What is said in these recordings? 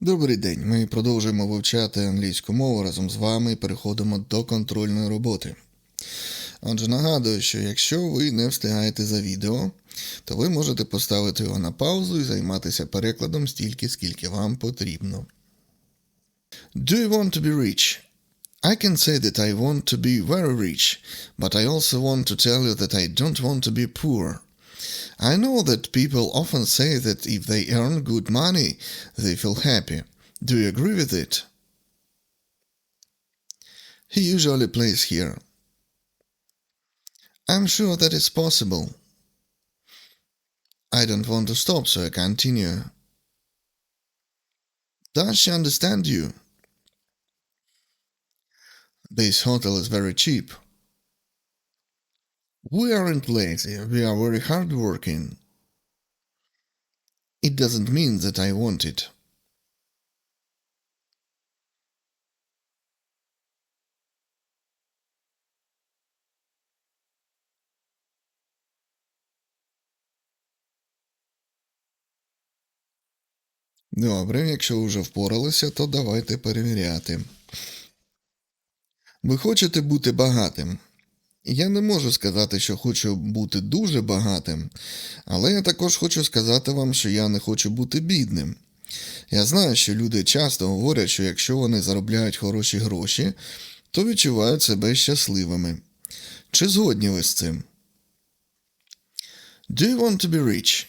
Добрий день. Ми продовжуємо вивчати англійську мову разом з вами і переходимо до контрольної роботи. Отже, нагадую, що якщо ви не встигаєте за відео, то ви можете поставити його на паузу і займатися перекладом стільки, скільки вам потрібно. Do you want to be rich? I can say that I want to be very rich, but I also want to tell you that I don't want to be poor. I know that people often say that if they earn good money, they feel happy. Do you agree with it? He usually plays here. I'm sure that it's possible. I don't want to stop, so I continue. Does she understand you? This hotel is very cheap. We aren't lazy, we are very hardworking. It doesn't mean that I want it. Добре, якщо вже впоралися, то давайте перевіряти. Ви хочете бути багатим? Я не можу сказати, що хочу бути дуже багатим, але я також хочу сказати вам, що я не хочу бути бідним. Я знаю, що люди часто говорять, що якщо вони заробляють хороші гроші, то відчувають себе щасливими. Чи згодні ви з цим? Do you want to be rich?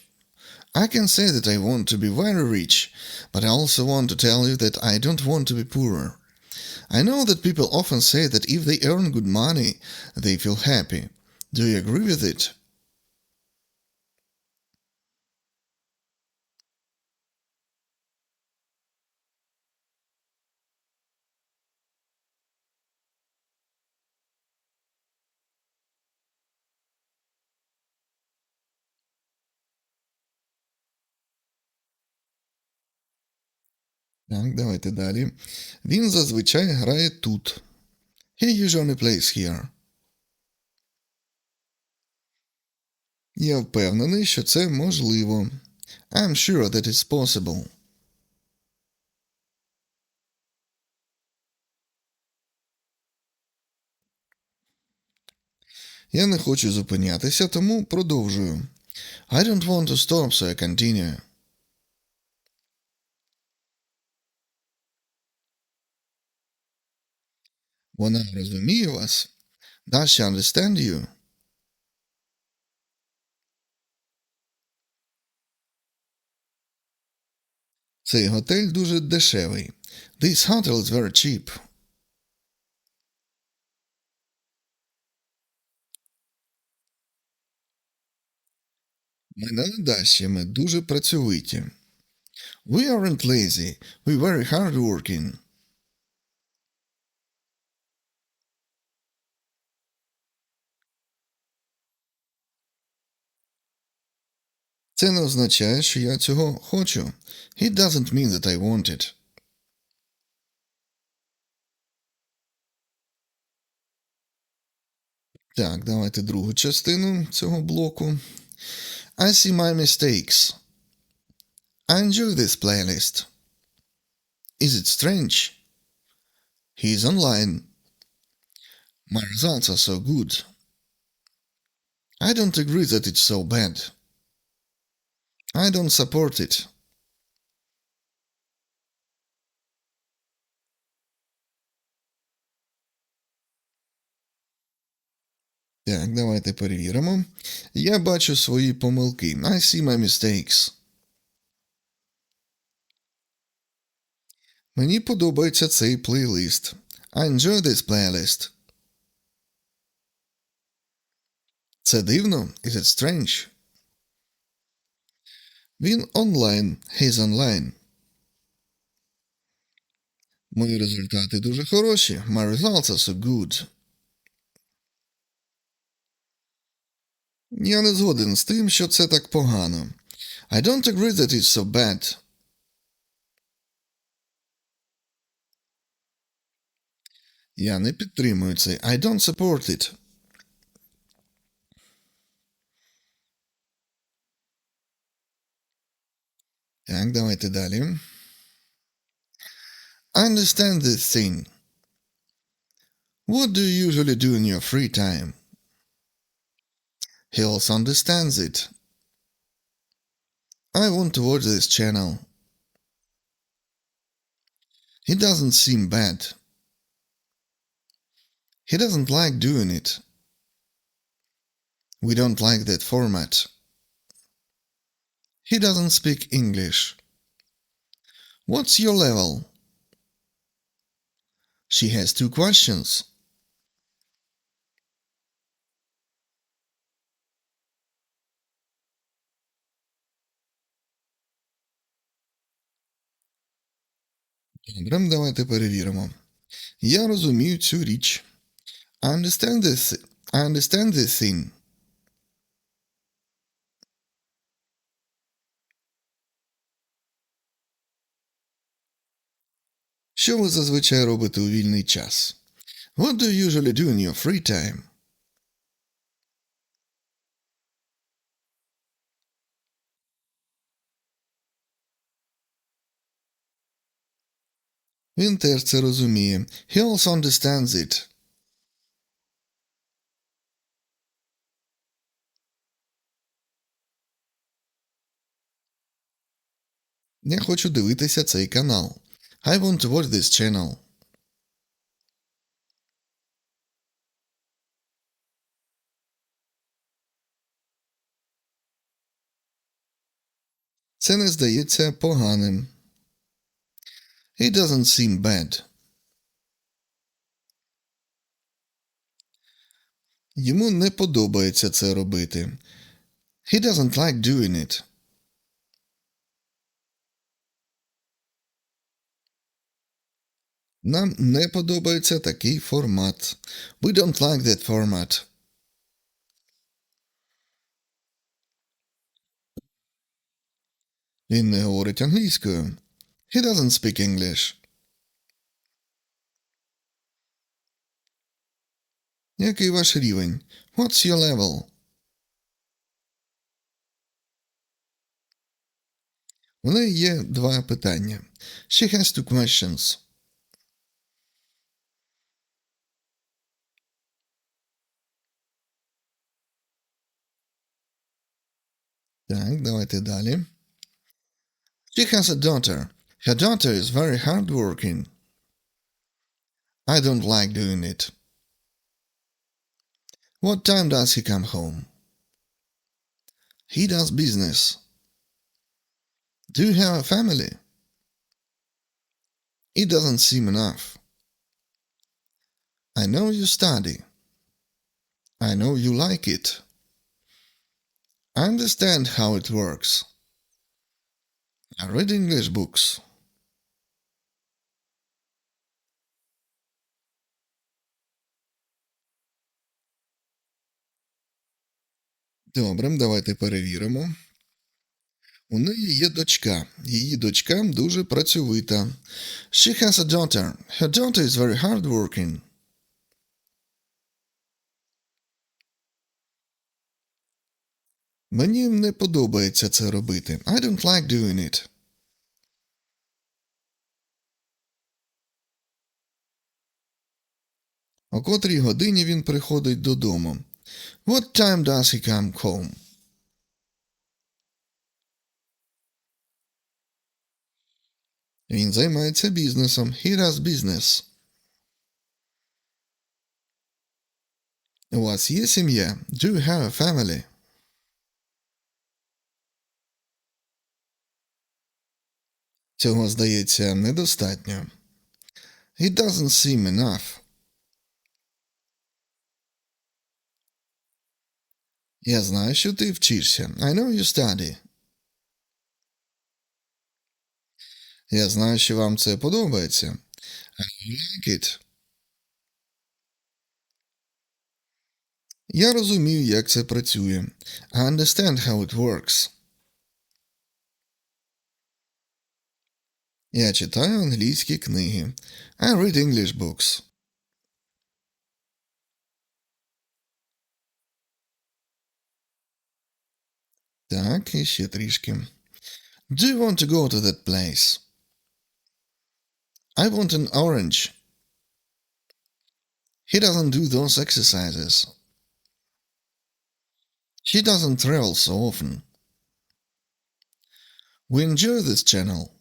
I can say that I want to be very rich, but I also want to tell you that I don't want to be poor. I know that people often say that if they earn good money, they feel happy. Do you agree with it? Так, давайте далі. Він зазвичай грає тут. He usually plays here. Я впевнений, що це можливо. I'm sure that it's possible. Я не хочу зупинятися, тому продовжую. I don't want to stop, so I continue. Вона розуміє вас? Does she understand you? Цей готель дуже дешевий. This hotel is very cheap. Ми не ледащі, ми дуже працьовиті. We aren't lazy, we're very hardworking. Це не означає, що я цього хочу. It doesn't mean that I want it. Так, давайте другу частину цього блоку. I see my mistakes. I enjoy this playlist. Is it strange? He's online. My results are so good. I don't agree that it's so bad. I don't support it. Так, давайте перевіримо. Я бачу свої помилки. I see my mistakes. Мені подобається цей плейлист. I enjoy this playlist. Це дивно? Is it strange? Він онлайн. He's online. Мої результати дуже хороші. My results are so good. Я не згоден з тим, що це так погано. I don't agree that it's so bad. Я не підтримую це. I don't support it. Так, давайте далі. I understand this thing. What do you usually do in your free time? He also understands it. I want to watch this channel. He doesn't seem bad. He doesn't like doing it. We don't like that format. He doesn't speak English. What's your level? She has two questions. Добре, давайте перевіримо. Я розумію цю річ. I understand this. I understand this thing. Що ви зазвичай робите у вільний час? What do you usually do in your free time? Він теж це розуміє. He also understands it. Я хочу дивитися цей канал. I want to watch this channel. Це не здається поганим. It doesn't seem bad. Йому не подобається це робити. He doesn't like doing it. Нам не подобається такий формат. We don't like that format. Він не говорить англійською. He doesn't speak English. Який ваш рівень? What's your level? У неї є два питання. She has two questions. Так, давайте далі. She has a daughter. Her daughter is very hardworking. I don't like doing it. What time does he come home? He does business. Do you have a family? It doesn't seem enough. I know you study. I know you like it. Understand how it works. I read English books. Добре, давайте перевіримо. У неї є дочка. Її дочка дуже працьовита. She has a daughter. Her daughter is very hardworking. Мені не подобається це робити. I don't like doing it. О котрій годині він приходить додому. What time does he come home? Він займається бізнесом. He does business. У вас є сім'я? Do you have a family? Цього, здається, недостатньо. It doesn't seem enough. Я знаю, що ти вчишся. I know you study. Я знаю, що вам це подобається. I like it. Я розумію, як це працює. I understand how it works. Я читаю англійські книги. I read English books. Так, і ще трішки. Do you want to go to that place? I want an orange. He doesn't do those exercises. She doesn't travel so often. We enjoy this channel.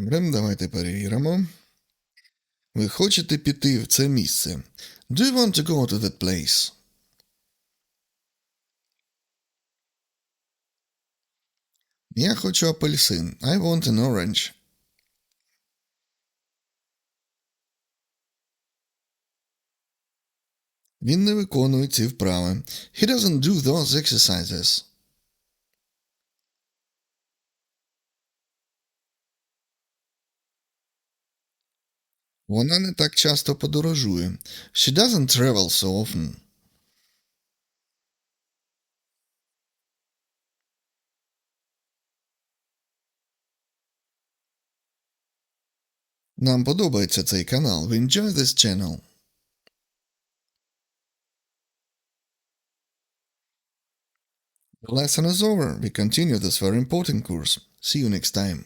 Добре, давайте перевіримо. Ви хочете піти в це місце? Do you want to go to that place? Я хочу апельсин. I want an orange. Він не виконує ці вправи. He doesn't do those exercises. Вона не так часто подорожує. She doesn't travel so often. Нам подобається цей канал. We enjoy this channel. The lesson is over. We continue this very important course. See you next time.